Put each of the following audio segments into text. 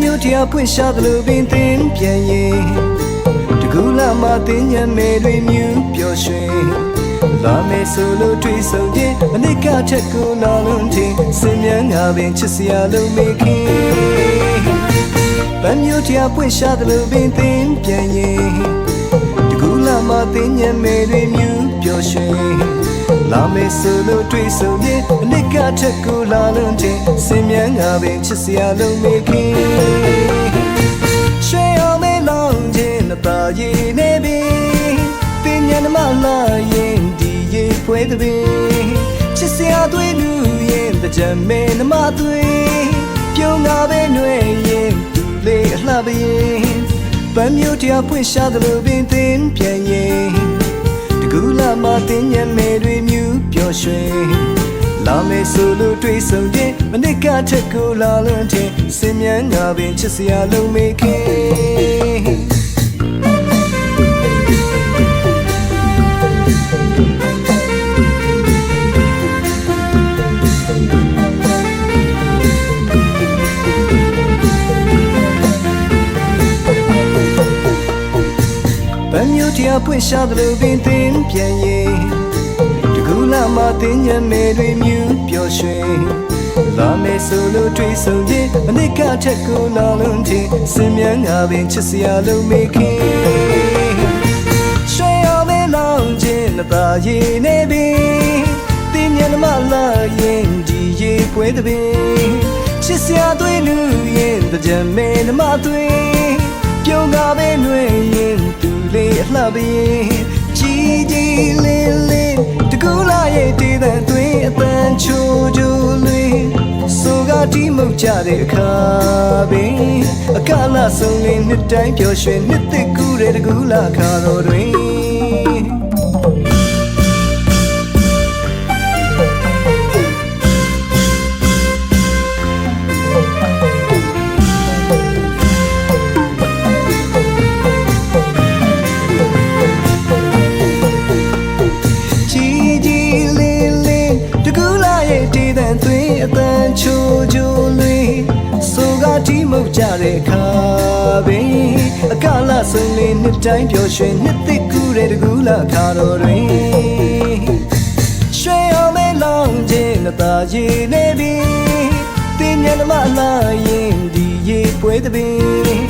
တရားဖွင့်ရှာသလိုပင်သင်ပြန်ရင်တကူလာမတင်ညံမဲတွေမြူပျော်ရွှင်လာမယ်ဆိုလို့တွေ့ဆုံခြင်းအနိကချက်ကိုနာလုံးတင်စင်မြန်းငါပင်ချစ်စရာလုံးမေခင်ဗမ်းမျိုးတရားပွင့်ရှာသလိုပင်သင်ပြန်ရင်တကူလာမတင်ညံမဲတွေမြူပျော်ရွှင် လာမယ်ဆိုလို့တွေ့ဆုံခြင်းအနိကချက်ကိုလာလုံးတင်စင်မြန်းငါပင်ချစ်စရာလုံးမေခင်ရွှေအောင်မဲလောင်းခြင်းနဲ့ပါရည်နေပြီတင်ညာနမလာရင်ဒီရေဖွဲတဲ့ပင်ချစ်စရာတွေလူရင်တကြမဲနမတွေပြုံးငါပဲຫນွေရင်သူလေးအလှပရင်ပန်းမျိုးတရားဖွင့်ရှာသလိုပင်သင်ပြန်ရင်တကူလာမတင်ညာမဲတွေ မြူပျော်ရွှင်လာမယ်ဆိုလို့တွေ့ဆုံခြင်းမနစ်ကထက်ကိုလာလွန်ခြင်းစင်မြန်းငါပင်ချစ်စရာလုံးမေခင်ဗမ်းမျိုးတရားပွင့်ရှာသလိုပင်သင်ပြန်ရင် တကူလာမတင်ညံမဲတွေမြူပျော်ရွှင်လာမယ်ဆိုလို့တွေ့ဆုံခြင်းအနိကထက်ကိုလာလုံးချင်းစင်မြန်းငါပင်ချစ်စရာလုံးမေခင်ရွှေအောင်မဲလောင်းခြင်းနဲ့ပါရည်နေပြီတင်ညံမလာရင်ဒီရေပွဲတဲ့ပင်ချစ်စရာတွေလူရင်တကြမဲနမတွေပြုံးကားပဲနှွေရင်သူလေးအလှပရင်ကြီးကြီးလေးလေးတ ကူလာရဲ့တည်တဲ့သွေးအပန်းချိုးချိုးလေးဆိုကတိမုတ်ကြတဲ့အခါပင်အကလဆုံးလေးနှစ်တိုင်းပျော်ရွှင်နှစ်သက်ကူးတဲ့တကူလာခါတော်တွင် ချိုးချိုးလေးဆိုကတိမုတ်ကြတဲ့အခါပင်အကလဆုံးလေးနှစ်တိုင်းပျော်ရွှင်နှစ်သက်ကူးတဲ့တကူလာခါတော်တွင်ရွှေအောင်မဲလောင်းခြင်းနဲ့သာရည်နေပြီတင်ညံမလာရင်ဒီရေပွဲတဲ့ပင်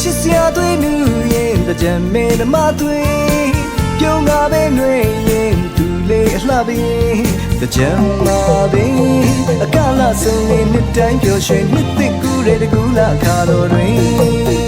ချစ်စရာတွေလူရင်တကြံမဲနမတွေပြုံးကားပဲနှွေရင်သူလေးအလှပင် တကြံမာပင်အကလဆုံးလေးနှစ်တိုင်းပျော်ရွှင်နှစ်သက်ကူးတဲ့တကူလာခါတော်တွင်